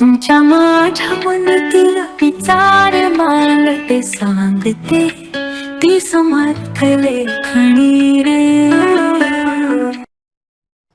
तुमच्या माझ्या मनातील विचार मला ते सांगते. ती समर्थ लेखणी रे.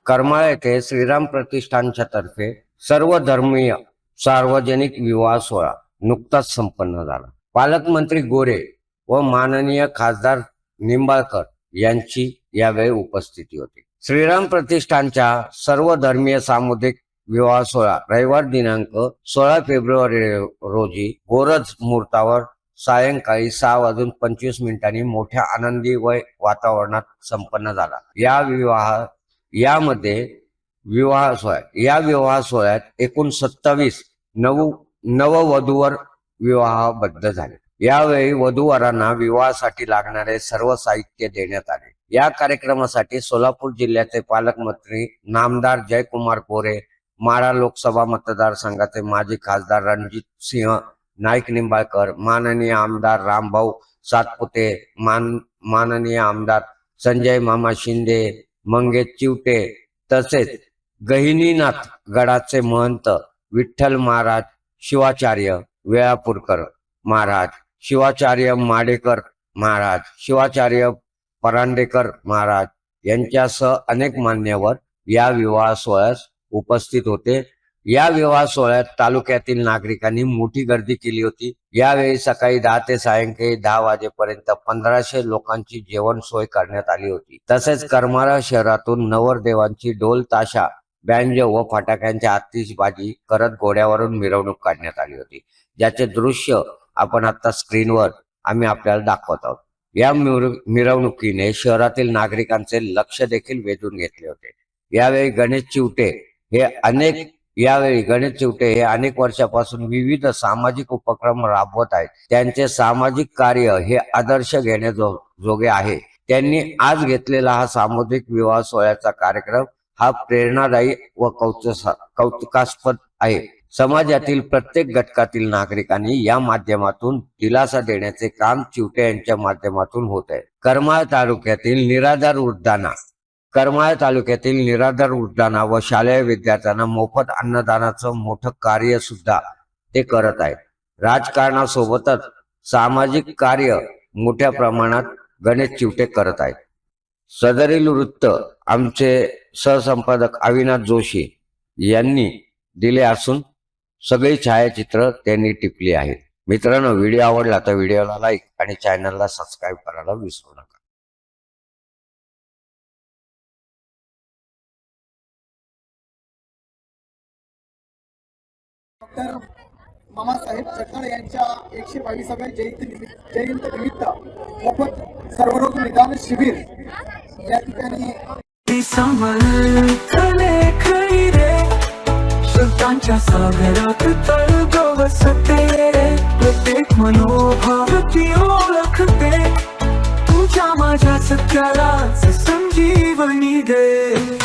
करमाळा येथे श्रीराम प्रतिष्ठानच्या तर्फे सर्व धर्मीय सार्वजनिक विवाह सोहळा नुकताच संपन्न झाला. पालकमंत्री गोरे व माननीय खासदार निंबाळकर यांची यावेळी उपस्थिती होती. श्रीराम प्रतिष्ठानच्या सर्व धर्मीय सामुदायिक विवाह सोहळा. रविवार दिनांक सोळा फेब्रुवारी रोजी गोरज मुहूर्तावर सायंकाळी सहा वाजून पंचवीस मिनिटांनी मोठ्या आनंदी व वातावरणात संपन्न झाला. या विवाह यामध्ये विवाह सोहळा या विवाह सोहळ्यात एकूण सत्तावीस नऊ नववधूवर विवाहबद्ध झाले. यावेळी वधूवरांना विवाहासाठी लागणारे सर्व साहित्य देण्यात आले. या कार्यक्रमासाठी सोलापूर जिल्ह्याचे पालकमंत्री नामदार जयकुमार गोरे माळा लोकसभा मतदारसंघाचे माजी खासदार रणजित सिंह नाईक निंबाळकर माननीय आमदार रामभाऊ सातपुते मान माननीय आमदार संजय मामा शिंदे मंगेश चिवटे तसेच गहिनीनाथ गडाचे महंत विठ्ठल महाराज शिवाचार्य वेळापूरकर महाराज शिवाचार्य माडेकर महाराज शिवाचार्य परांडेकर महाराज यांच्यासह अनेक मान्यवर या विवाह सोहळ्यास उपस्थित होते. या विवाह सोहळ्यात तालुक्यातील नागरिकांनी मोठी गर्दी केली होती. यावेळी सकाळी दहा ते सायंकाळी दहा वाजेपर्यंत पंधराशे लोकांची जेवण सोय करण्यात आली होती. तसेच करमाळा शहरातून नवरदेवांची ढोल ताशा बँज व फटाक्यांची आतिषबाजी करत घोड्यावरून मिरवणूक काढण्यात आली होती. ज्याचे दृश्य आपण आता स्क्रीनवर आम्ही आपल्याला दाखवत आहोत. या मिरवणुकीने शहरातील नागरिकांचे लक्ष देखील वेधून घेतले होते. यावेळी गणेश चिवटे हे अनेक यावेळी गणेश चिवटे हे अनेक वर्षापासून विविध सामाजिक उपक्रम राबवत आहेत. त्यांचे सामाजिक कार्य हे आदर्श घेण्याजो जोगे आहे. त्यांनी आज घेतलेला हा सामुदायिक विवाह सोहळ्याचा कार्यक्रम हा प्रेरणादायी व कौतुसा कौतुकास्पद आहे. समाजातील प्रत्येक घटकातील नागरिकांनी या माध्यमातून दिलासा देण्याचे काम चिवटे यांच्या माध्यमातून होत आहे. करमाळ तालुक्यातील निराधार वृद्धांना करमाळा तालुक्यातील निराधार वृद्धांना व शालेय विद्यार्थ्यांना मोफत अन्नदानाचं मोठं कार्य सुद्धा ते करत आहेत. राजकारणासोबतच सामाजिक कार्य मोठ्या प्रमाणात गणेश चिवटे करत आहेत. सदरील वृत्त आमचे सहसंपादक अविनाश जोशी यांनी दिले असून सगळी छायाचित्र त्यांनी टिपली आहेत मित्रांनो व्हिडिओ आवडला तर व्हिडिओला लाईक आणि चॅनलला सबस्क्राईब करायला विसरू नका. डॉक्टर मामासाहेब जगदाळे यांच्या एकशे बावीसाव्या जयंती निमित्त जयंती निमित्त मोफत सर्वरोग निदान शिबिर या ठिकाणी ती सागरात तळग बसते प्रत्येक मनोभाव ती ओळखते. तुझ्या माझ्या सत्यालाच संजीवनी दे.